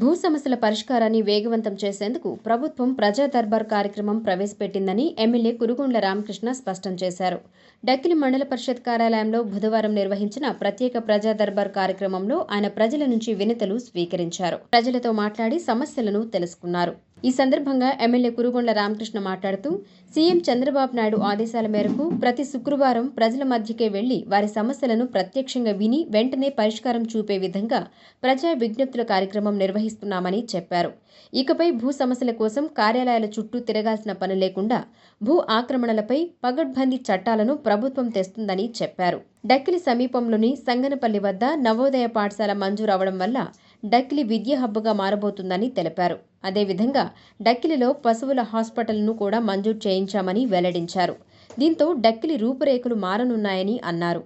భూ సమస్యల పరిష్కారాన్ని వేగవంతం చేసేందుకు ప్రభుత్వం ప్రజా దర్బార్ కార్యక్రమం ప్రవేశపెట్టిందని ఎమ్మెల్యే కురుగుండ్ల రామకృష్ణ స్పష్టం చేశారు. డక్కిలి మండల పరిషత్ కార్యాలయంలో బుధవారం నిర్వహించిన ప్రత్యేక ప్రజా దర్బార్ కార్యక్రమంలో ఆయన ప్రజల నుంచి వినతులు స్వీకరించారు. ప్రజలతో మాట్లాడి సమస్యలను తెలుసుకున్నారు. ఈ సందర్భంగా ఎమ్మెల్యే కురుగొండ రామకృష్ణ మాట్లాడుతూ సీఎం చంద్రబాబు నాయుడు ఆదేశాల మేరకు ప్రతి శుక్రవారం ప్రజల మధ్యకే వెళ్ళి వారి సమస్యలను ప్రత్యక్షంగా విని వెంటనే పరిష్కారం చూపే విధంగా ప్రజా విజ్ఞప్తుల కార్యక్రమం నిర్వహిస్తున్నామని చెప్పారు. ఇకపై భూ సమస్యల కోసం కార్యాలయాల చుట్టూ తిరగాల్సిన పని లేకుండా భూ ఆక్రమణలపై పగడ్బందీ చట్టాలను ప్రభుత్వం తెస్తుందని చెప్పారు. డక్కిలి సమీపంలోని సంగనపల్లి వద్ద నవోదయ పాఠశాల మంజూరు అవడం వల్ల డక్కిలి విద్య హబ్బుగా మారబోతుందని తెలిపారు. అదేవిధంగా డక్కిలిలో పశువుల హాస్పిటల్ను కూడా మంజూరు చేయించామని వెల్లడించారు. దీంతో డక్కిలి రూపురేఖలు మారనున్నాయని అన్నారు.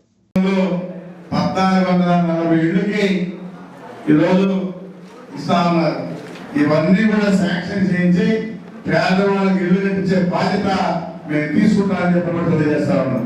ఇవన్నీ కూడా శాంక్షన్ చేయించి పేదవాళ్ళకి ఇల్లు కట్టించే బాధ్యత మేము తీసుకుంటామని చెప్పి తెలియజేస్తా ఉన్నాం.